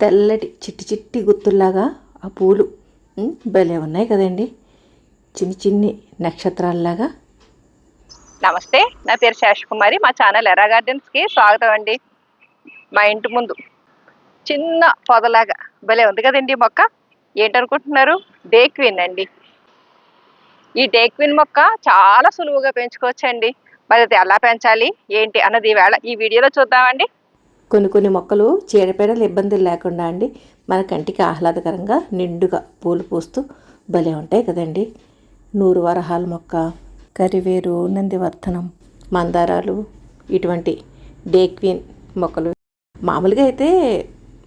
తెల్లటి చిట్టి చిట్టి గుత్తుల్లాగా ఆ పూలు భలే ఉన్నాయి కదండి. చిన్ని చిన్ని నక్షత్రాల్లాగా. నమస్తే నా పేరు శేషకుమారి. మా ఛానల్ ఎరా గార్డెన్స్కి స్వాగతం అండి. మా ఇంటి ముందు చిన్న పొదలాగా భలే ఉంది కదండి మొక్క. ఏంటనుకుంటున్నారు? డేక్విన్ అండి. ఈ డేక్విన్ మొక్క చాలా సులువుగా పెంచుకోవచ్చండి. మరి అది ఎలా పెంచాలి? ఏంటి? అన్నది ఈవేళ ఈ వీడియోలో చూద్దామండి. కొన్ని కొన్ని మొక్కలు చీడపీడలు ఇబ్బందులు లేకుండా అండి మన కంటికి ఆహ్లాదకరంగా నిండుగా పూలు పూస్తూ భలే ఉంటాయి కదండి. నూరు వరహాల మొక్క కరివేరు నందివర్ధనం మందారాలు ఇటువంటి డేక్విన్ మొక్కలు. మామూలుగా అయితే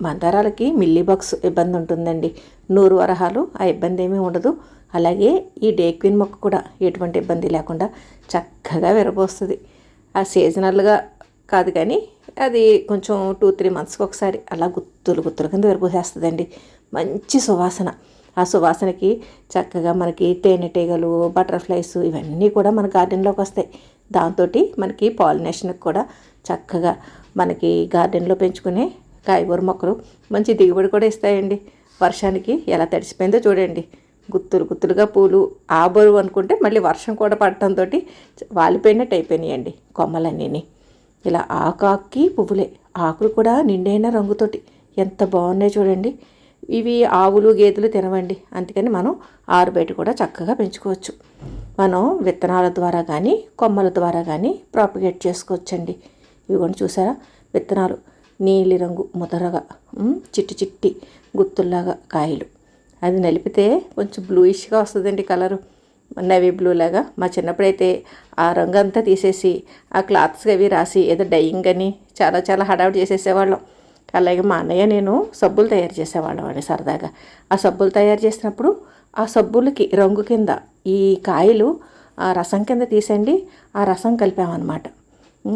మందారాలకి మిల్లీ బాక్స్ ఇబ్బంది ఉంటుందండి. నూరు వరహాలు ఆ ఇబ్బంది ఏమీ ఉండదు. అలాగే ఈ డేక్విన్ మొక్క కూడా ఎటువంటి ఇబ్బంది లేకుండా చక్కగా విరబోస్తుంది. ఆ సీజనల్గా కాదు కానీ అది కొంచెం టూ త్రీ మంత్స్కి ఒకసారి అలా గుత్తులు గుత్తుల కింద విరబోసేస్తుందండి. మంచి సువాసన. ఆ సువాసనకి చక్కగా మనకి తేనెటీగలు బటర్ఫ్లైస్ ఇవన్నీ కూడా మన గార్డెన్లోకి వస్తాయి. దాంతో మనకి పాలినేషన్కి కూడా చక్కగా మనకి గార్డెన్లో పెంచుకునే కాయగూర మొక్కలు మంచి దిగుబడి కూడా ఇస్తాయండి. వర్షానికి ఎలా తడిసిపోయిందో చూడండి. గుత్తులు గుత్తులుగా పూలు ఆ అనుకుంటే మళ్ళీ వర్షం కూడా పడటంతో వాలిపోయినట్టు అయిపోయినాయండి కొమ్మలన్నీ ఇలా ఆకాకి పువ్వులే. ఆకులు కూడా నిండైన రంగుతోటి. ఎంత బాగున్నాయి చూడండి. ఇవి ఆవులు గేదెలు తినవండి. అందుకని మనం ఆరు బయట కూడా చక్కగా పెంచుకోవచ్చు. మనం విత్తనాల ద్వారా కానీ కొమ్మల ద్వారా కానీ ప్రాపగేట్ చేసుకోవచ్చండి. ఇవి కూడా చూసారా? విత్తనాలు. నీలి రంగు ముదరగా చిట్టి చిట్టి గుత్తుల్లాగా కాయలు. అది నలిపితే కొంచెం బ్లూయిష్గా వస్తుందండి కలరు నవీ బ్లూ లాగా. మా చిన్నప్పుడైతే ఆ రంగు అంతా తీసేసి ఆ క్లాత్స్ అవి రాసి ఏదో డైయింగ్ అని చాలా చాలా హడావిడి చేసేసేవాళ్ళం. అలాగే మా అన్నయ్య నేను సబ్బులు తయారు చేసేవాళ్ళం అండి సరదాగా. ఆ సబ్బులు తయారు చేసినప్పుడు ఆ సబ్బులకి రంగు కింద ఈ కాయలు ఆ రసం కింద తీసండి ఆ రసం కలిపామన్నమాట.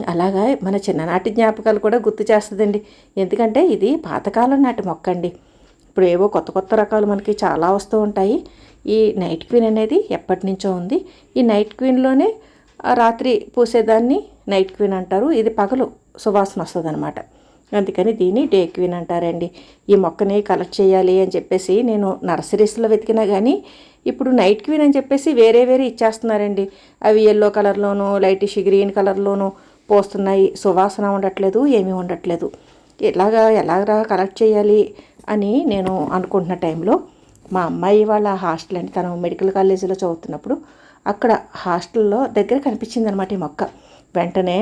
అలాగా మన చిన్ననాటి జ్ఞాపకాలు కూడా గుర్తు చేస్తుందండి. ఎందుకంటే ఇది పాతకాలం నాటి మొక్క అండి ఇప్పుడు ఏవో కొత్త కొత్త రకాలు మనకి చాలా వస్తూ ఉంటాయి. ఈ నైట్ క్వీన్ అనేది ఎప్పటి నుంచో ఉంది. ఈ నైట్ క్వీన్లోనే రాత్రి పూసేదాన్ని నైట్ క్వీన్ అంటారు. ఇది పగలు సువాసన వస్తుంది అనమాట అందుకని దీన్ని డే క్వీన్ అంటారండి. ఈ మొక్కని కలెక్ట్ చేయాలి అని చెప్పేసి నేను నర్సరీస్లో వెతికినా కానీ ఇప్పుడు నైట్ క్వీన్ అని చెప్పేసి వేరే వేరే ఇచ్చేస్తున్నారండి. అవి ఎల్లో కలర్లోను లైటిష్ గ్రీన్ కలర్లోను పోస్తున్నాయి. సువాసన ఉండట్లేదు ఏమీ ఉండట్లేదు. ఇలాగా ఎలాగా కలెక్ట్ చేయాలి అని నేను అనుకుంటున్న టైంలో మా అమ్మాయి వాళ్ళ హాస్టల్ అండి తను మెడికల్ కాలేజీలో చదువుతున్నప్పుడు అక్కడ హాస్టల్లో దగ్గర కనిపించింది అనమాట ఈ మొక్క. వెంటనే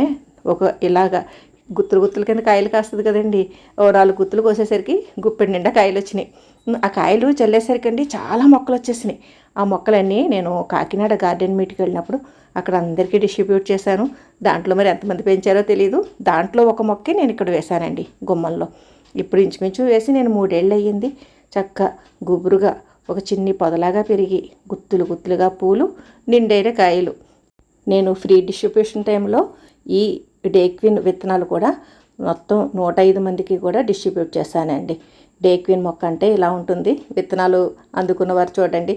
ఒక ఇలాగా గుత్తులు గుత్తుల కింద కాయలు కాస్తుంది కదండి. ఓ నాలుగు గుత్తులు కోసేసరికి గుప్పెడి నిండా కాయలు వచ్చినాయి. ఆ కాయలు చల్లేసరికి అండి చాలా మొక్కలు వచ్చేసినాయి. ఆ మొక్కలన్నీ నేను కాకినాడ గార్డెన్ మీట్కి వెళ్ళినప్పుడు అక్కడ అందరికీ డిస్ట్రిబ్యూట్ చేశాను. దాంట్లో మరి ఎంతమంది పెంచారో తెలియదు దాంట్లో ఒక మొక్కే నేను ఇక్కడ వేశానండి గుమ్మంలో. ఇప్పుడు ఇంచుమించు వేసి నేను మూడేళ్ళు అయ్యింది. చక్క గుబురుగా ఒక చిన్ని పొదలాగా పెరిగి గుత్తులు గుత్తులుగా పూలు నిండైన కాయలు. నేను ఫ్రీ డిస్ట్రిబ్యూషన్ టైంలో ఈ డేక్విన్ విత్తనాలు కూడా మొత్తం నూట ఐదు మందికి కూడా డిస్ట్రిబ్యూట్ చేశానండి. డేక్విన్ మొక్క అంటే ఇలా ఉంటుంది. విత్తనాలు అందుకున్న వారు చూడండి.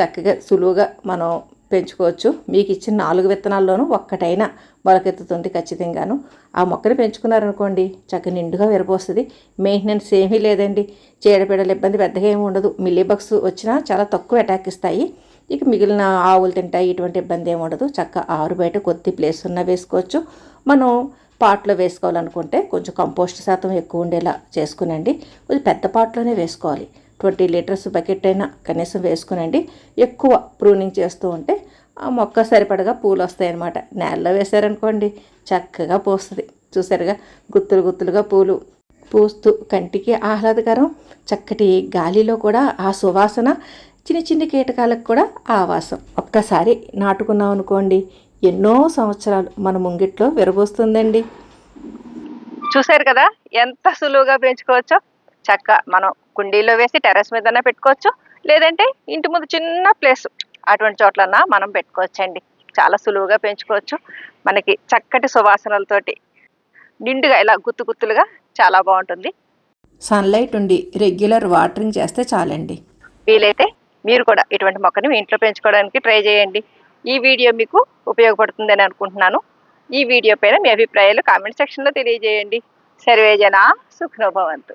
చక్కగా సులువుగా మనం పెంచుకోవచ్చు. మీకు ఇచ్చిన నాలుగు విత్తనాల్లోనూ ఒక్కటైనా మొలకెత్తుతుంది ఖచ్చితంగాను. ఆ మొక్కని పెంచుకున్నారనుకోండి చక్క నిండుగా విరపోస్తుంది మెయింటెనెన్స్ ఏమీ లేదండి. చీడపీడల ఇబ్బంది పెద్దగా ఏమి ఉండదు. మిల్లీబగ్స్ వచ్చినా చాలా తక్కువ అటాక్ ఇస్తాయి. ఇక మిగిలిన ఆవులు తింటాయి ఇటువంటి ఇబ్బంది ఏమి ఉండదు. చక్క ఆరు బయట కొద్ది ప్లేస్ ఉన్న వేసుకోవచ్చు. మనం పాట్లో వేసుకోవాలనుకుంటే కొంచెం కంపోస్ట్ శాతం ఎక్కువ ఉండేలా చేసుకునండి. కొంచెం పెద్ద పాట్లోనే వేసుకోవాలి. ట్వంటీ లీటర్స్ బకెట్ అయినా కనీసం వేసుకునండి. ఎక్కువ ప్రూనింగ్ చేస్తూ ఉంటే ఆ మొక్క సరిపడగా పూలు వస్తాయన్నమాట. నేలలో వేసారనుకోండి చక్కగా పూస్తుంది. చూసారుగా? గుత్తులు గుత్తులుగా పూలు పూస్తూ కంటికి ఆహ్లాదకరం. చక్కటి గాలిలో కూడా ఆ సువాసన చిన్న చిన్న కీటకాలకు కూడా ఆవాసం. ఒక్కసారి నాటుకున్నాం అనుకోండి ఎన్నో సంవత్సరాలు మన ముంగిట్లో విరబోస్తుందండి. చూశారు కదా? ఎంత సులువుగా పెంచుకోవచ్చో? చక్క మనం కుండీలో వేసి టెర్రస్ మీద పెట్టుకోవచ్చు. లేదంటే ఇంటి ముందు చిన్న ప్లేస్ అటువంటి చోట్లన్నా మనం పెట్టుకోవచ్చండి. చాలా సులువుగా పెంచుకోవచ్చు. మనకి చక్కటి సువాసనలతోటి నిండుగా ఇలా గుత్తు గుత్తులుగా చాలా బాగుంటుంది. సన్లైట్ ఉండి రెగ్యులర్ వాటరింగ్ చేస్తే చాలండి. వీలైతే మీరు కూడా ఇటువంటి మొక్కని మీ ఇంట్లో పెంచుకోవడానికి ట్రై చేయండి. ఈ వీడియో మీకు ఉపయోగపడుతుందని అనుకుంటున్నాను. ఈ వీడియో పైన మీ అభిప్రాయాలు కామెంట్ సెక్షన్లో తెలియజేయండి. సర్వేజన సుఖనోభవంతు.